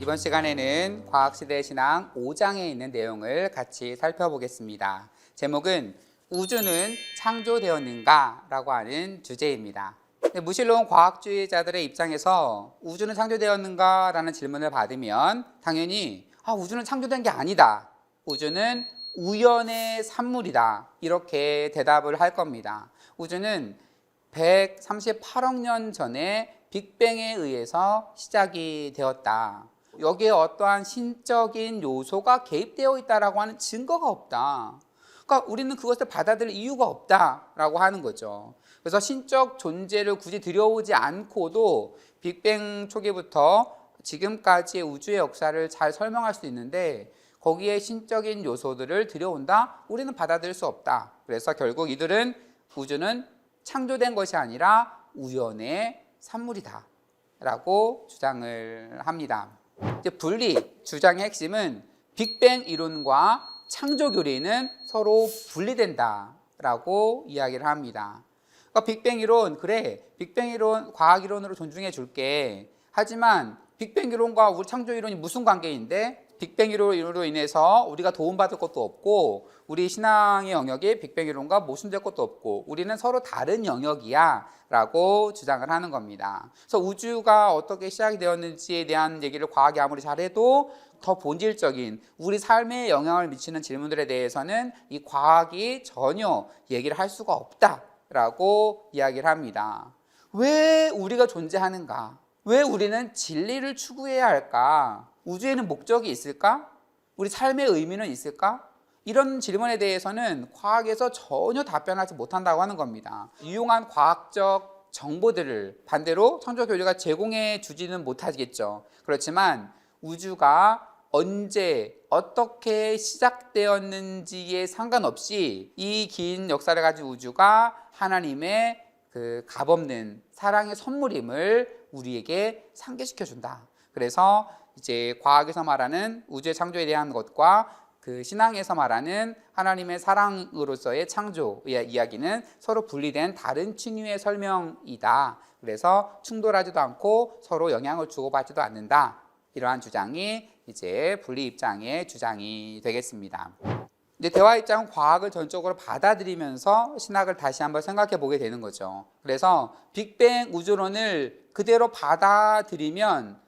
이번 시간에는 과학시대 신앙 5장에 있는 내용을 같이 살펴보겠습니다. 제목은 우주는 창조되었는가? 라고 하는 주제입니다. 네, 무신론 과학주의자들의 입장에서 우주는 창조되었는가? 라는 질문을 받으면 당연히 아, 우주는 창조된 게 아니다. 우주는 우연의 산물이다. 이렇게 대답을 할 겁니다. 우주는 138억 년 전에 빅뱅에 의해서 시작이 되었다. 여기에 어떠한 신적인 요소가 개입되어 있다라고 하는 증거가 없다. 그러니까 우리는 그것을 받아들일 이유가 없다라고 하는 거죠. 그래서 신적 존재를 굳이 들여오지 않고도 빅뱅 초기부터 지금까지의 우주의 역사를 잘 설명할 수 있는데 거기에 신적인 요소들을 들여온다? 우리는 받아들일 수 없다. 그래서 결국 이들은 우주는 창조된 것이 아니라 우연의 산물이다. 라고 주장을 합니다. 이제 분리 주장의 핵심은 빅뱅 이론과 창조 교리는 서로 분리된다라고 이야기를 합니다. 그러니까 빅뱅 이론 그래 빅뱅 이론 과학 이론으로 존중해 줄게. 하지만 빅뱅 이론과 우리 창조 이론이 무슨 관계인데 빅뱅 이론으로 인해서 우리가 도움받을 것도 없고 우리 신앙의 영역에 빅뱅 이론과 모순될 것도 없고 우리는 서로 다른 영역이야 라고 주장을 하는 겁니다. 그래서 우주가 어떻게 시작이 되었는지에 대한 얘기를 과학이 아무리 잘해도 더 본질적인 우리 삶에 영향을 미치는 질문들에 대해서는 이 과학이 전혀 얘기를 할 수가 없다라고 이야기를 합니다. 왜 우리가 존재하는가? 왜 우리는 진리를 추구해야 할까? 우주에는 목적이 있을까? 우리 삶의 의미는 있을까? 이런 질문에 대해서는 과학에서 전혀 답변하지 못한다고 하는 겁니다. 유용한 과학적 정보들을 반대로 창조 교류가 제공해 주지는 못하겠죠. 그렇지만 우주가 언제 어떻게 시작되었는지에 상관없이 이 긴 역사를 가진 우주가 하나님의 그 값없는 사랑의 선물임을 우리에게 상기시켜 준다. 그래서 이제 과학에서 말하는 우주의 창조에 대한 것과 그 신앙에서 말하는 하나님의 사랑으로서의 창조의 이야기는 서로 분리된 다른 층위의 설명이다. 그래서 충돌하지도 않고 서로 영향을 주고받지도 않는다. 이러한 주장이 이제 분리 입장의 주장이 되겠습니다. 이제 대화 입장은 과학을 전적으로 받아들이면서 신학을 다시 한번 생각해 보게 되는 거죠. 그래서 빅뱅 우주론을 그대로 받아들이면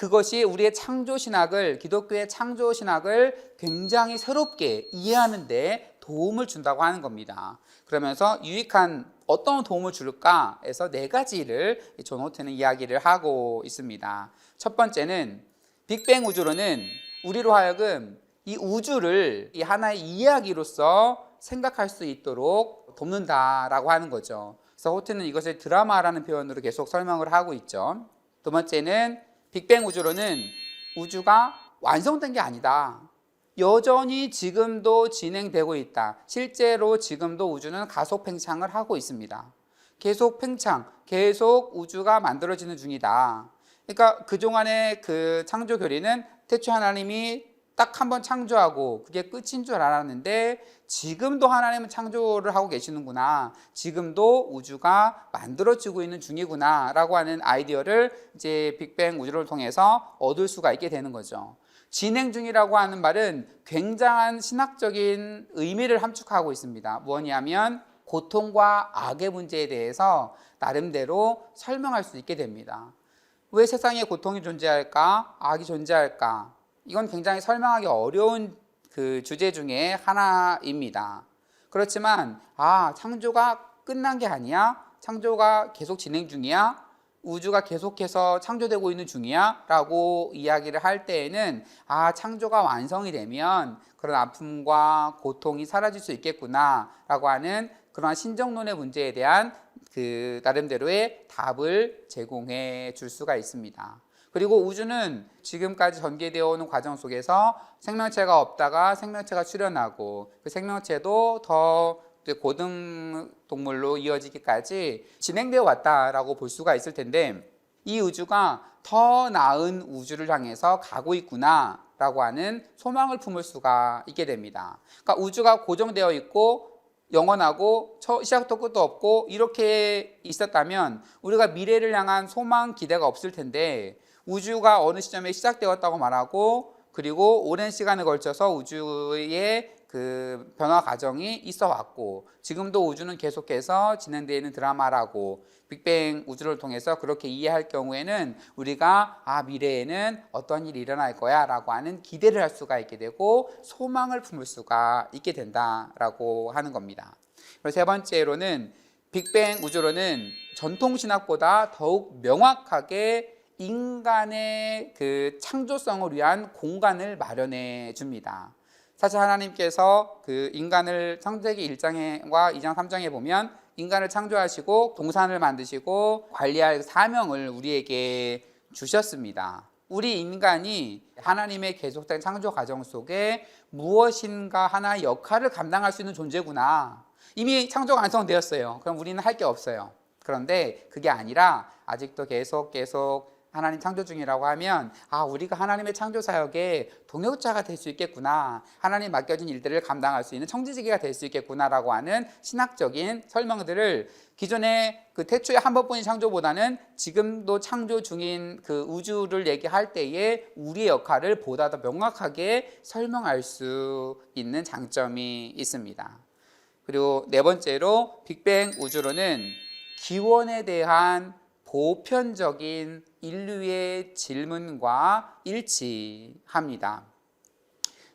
그것이 우리의 창조 신학을 기독교의 창조 신학을 굉장히 새롭게 이해하는데 도움을 준다고 하는 겁니다. 그러면서 유익한 어떤 도움을 줄까 해서 네 가지를 존 호트는 이야기를 하고 있습니다. 첫 번째는 빅뱅 우주론은 우리로 하여금 이 우주를 이 하나의 이야기로서 생각할 수 있도록 돕는다라고 하는 거죠. 그래서 호트는 이것을 드라마라는 표현으로 계속 설명을 하고 있죠. 두 번째는 빅뱅 우주론은 우주가 완성된 게 아니다. 여전히 지금도 진행되고 있다. 실제로 지금도 우주는 가속 팽창을 하고 있습니다. 계속 팽창, 계속 우주가 만들어지는 중이다. 그러니까 그동안의 그 창조 교리는 태초 하나님이 딱 한 번 창조하고 그게 끝인 줄 알았는데 지금도 하나님은 창조를 하고 계시는구나. 지금도 우주가 만들어지고 있는 중이구나 라고 하는 아이디어를 이제 빅뱅 우주를 통해서 얻을 수가 있게 되는 거죠. 진행 중이라고 하는 말은 굉장한 신학적인 의미를 함축하고 있습니다. 뭐냐면 고통과 악의 문제에 대해서 나름대로 설명할 수 있게 됩니다. 왜 세상에 고통이 존재할까? 악이 존재할까? 이건 굉장히 설명하기 어려운 그 주제 중에 하나입니다. 그렇지만 아 창조가 끝난 게 아니야? 창조가 계속 진행 중이야? 우주가 계속해서 창조되고 있는 중이야? 라고 이야기를 할 때에는 아 창조가 완성이 되면 그런 아픔과 고통이 사라질 수 있겠구나 라고 하는 그러한 신정론의 문제에 대한 그 나름대로의 답을 제공해 줄 수가 있습니다. 그리고 우주는 지금까지 전개되어 오는 과정 속에서 생명체가 없다가 생명체가 출현하고 그 생명체도 더 고등 동물로 이어지기까지 진행되어 왔다라고 볼 수가 있을 텐데 이 우주가 더 나은 우주를 향해서 가고 있구나 라고 하는 소망을 품을 수가 있게 됩니다. 그러니까 우주가 고정되어 있고 영원하고 시작도 끝도 없고 이렇게 있었다면 우리가 미래를 향한 소망 기대가 없을 텐데 우주가 어느 시점에 시작되었다고 말하고 그리고 오랜 시간에 걸쳐서 우주의 그 변화 과정이 있어 왔고 지금도 우주는 계속해서 진행되어 있는 드라마라고 빅뱅 우주를 통해서 그렇게 이해할 경우에는 우리가 아 미래에는 어떤 일이 일어날 거야라고 하는 기대를 할 수가 있게 되고 소망을 품을 수가 있게 된다라고 하는 겁니다. 그리고 세 번째로는 빅뱅 우주론은 전통 신학보다 더욱 명확하게 인간의 그 창조성을 위한 공간을 마련해 줍니다. 사실 하나님께서 그 인간을 창세기 1장과 2장 3장에 보면 인간을 창조하시고 동산을 만드시고 관리할 사명을 우리에게 주셨습니다. 우리 인간이 하나님의 계속된 창조 과정 속에 무엇인가 하나의 역할을 감당할 수 있는 존재구나. 이미 창조가 완성되었어요. 그럼 우리는 할 게 없어요. 그런데 그게 아니라 아직도 계속 계속 하나님 창조 중이라고 하면 아 우리가 하나님의 창조 사역에 동역자가 될 수 있겠구나 하나님 맡겨진 일들을 감당할 수 있는 청지기가 될 수 있겠구나라고 하는 신학적인 설명들을 기존에 그 태초에 한 번뿐인 창조보다는 지금도 창조 중인 그 우주를 얘기할 때에 우리의 역할을 보다 더 명확하게 설명할 수 있는 장점이 있습니다. 그리고 네 번째로 빅뱅 우주론은 기원에 대한 보편적인 인류의 질문과 일치합니다.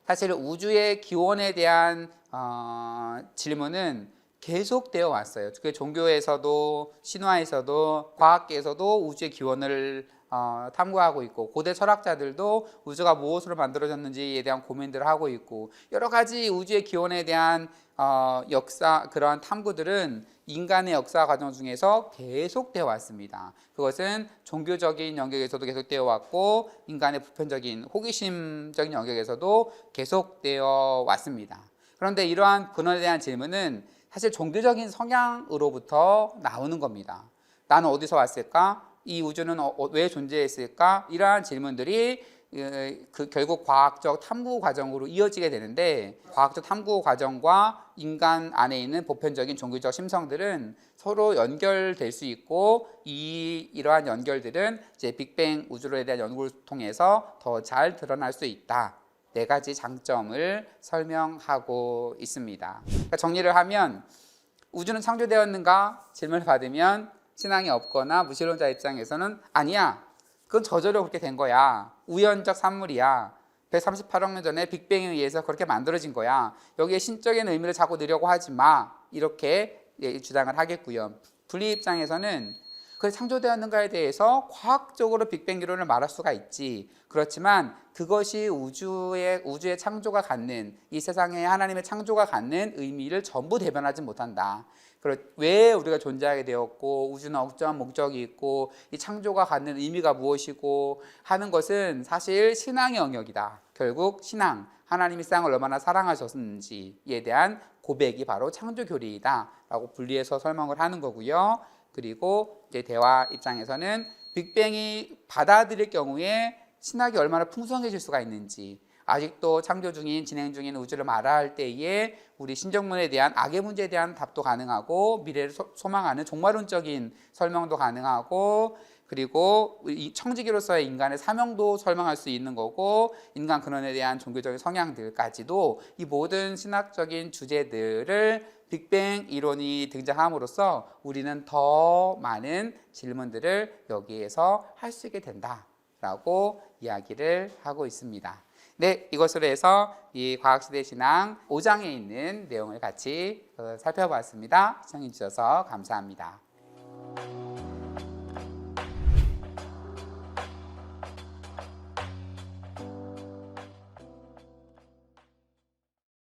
사실 우주의 기원에 대한 어, 질문은 계속되어 왔어요. 그 종교에서도 신화에서도 과학계에서도 우주의 기원을 어, 탐구하고 있고 고대 철학자들도 우주가 무엇으로 만들어졌는지에 대한 고민들을 하고 있고 여러 가지 우주의 기원에 대한 어, 역사 그러한 탐구들은 인간의 역사 과정 중에서 계속되어 왔습니다. 그것은 종교적인 영역에서도 계속되어 왔고 인간의 보편적인 호기심적인 영역에서도 계속되어 왔습니다. 그런데 이러한 근원에 대한 질문은 사실 종교적인 성향으로부터 나오는 겁니다. 나는 어디서 왔을까? 이 우주는 어- 어- 왜 존재했을까? 이러한 질문들이 에, 그 결국 과학적 탐구 과정으로 이어지게 되는데 과학적 탐구 과정과 인간 안에 있는 보편적인 종교적 심성들은 서로 연결될 수 있고 이 이러한 연결들은 이제 빅뱅 우주론에 대한 연구를 통해서 더 잘 드러날 수 있다. 네 가지 장점을 설명하고 있습니다. 그러니까 정리를 하면 우주는 창조되었는가 질문을 받으면 신앙이 없거나 무신론자 입장에서는 아니야. 그건 저절로 그렇게 된 거야. 우연적 산물이야. 138억 년 전에 빅뱅에 의해서 그렇게 만들어진 거야. 여기에 신적인 의미를 자꾸 넣으려고 하지 마. 이렇게 예, 주장을 하겠고요. 분리 입장에서는 그 창조되었는가에 대해서 과학적으로 빅뱅 이론을 말할 수가 있지. 그렇지만 그것이 우주의 우주의 창조가 갖는 이 세상에 하나님의 창조가 갖는 의미를 전부 대변하지 못한다. 왜 우리가 존재하게 되었고 우주는 어떠한 목적이 있고 이 창조가 갖는 의미가 무엇이고 하는 것은 사실 신앙의 영역이다. 결국 신앙 하나님이 세상을 얼마나 사랑하셨는지에 대한 고백이 바로 창조 교리이다라고 분리해서 설명을 하는 거고요. 그리고 이제 대화 입장에서는 빅뱅이 받아들일 경우에 신학이 얼마나 풍성해질 수가 있는지 아직도 창조 중인 진행 중인 우주를 말할 때에 우리 신정문에 대한 악의 문제에 대한 답도 가능하고 미래를 소, 소망하는 종말론적인 설명도 가능하고 그리고 이 청지기로서의 인간의 사명도 설명할 수 있는 거고 인간 근원에 대한 종교적인 성향들까지도 이 모든 신학적인 주제들을 빅뱅 이론이 등장함으로써 우리는 더 많은 질문들을 여기에서 할 수 있게 된다라고 이야기를 하고 있습니다. 네, 이것으로 해서 이 과학시대 신앙 5장에 있는 내용을 같이 어, 살펴봤습니다. 시청해 주셔서 감사합니다.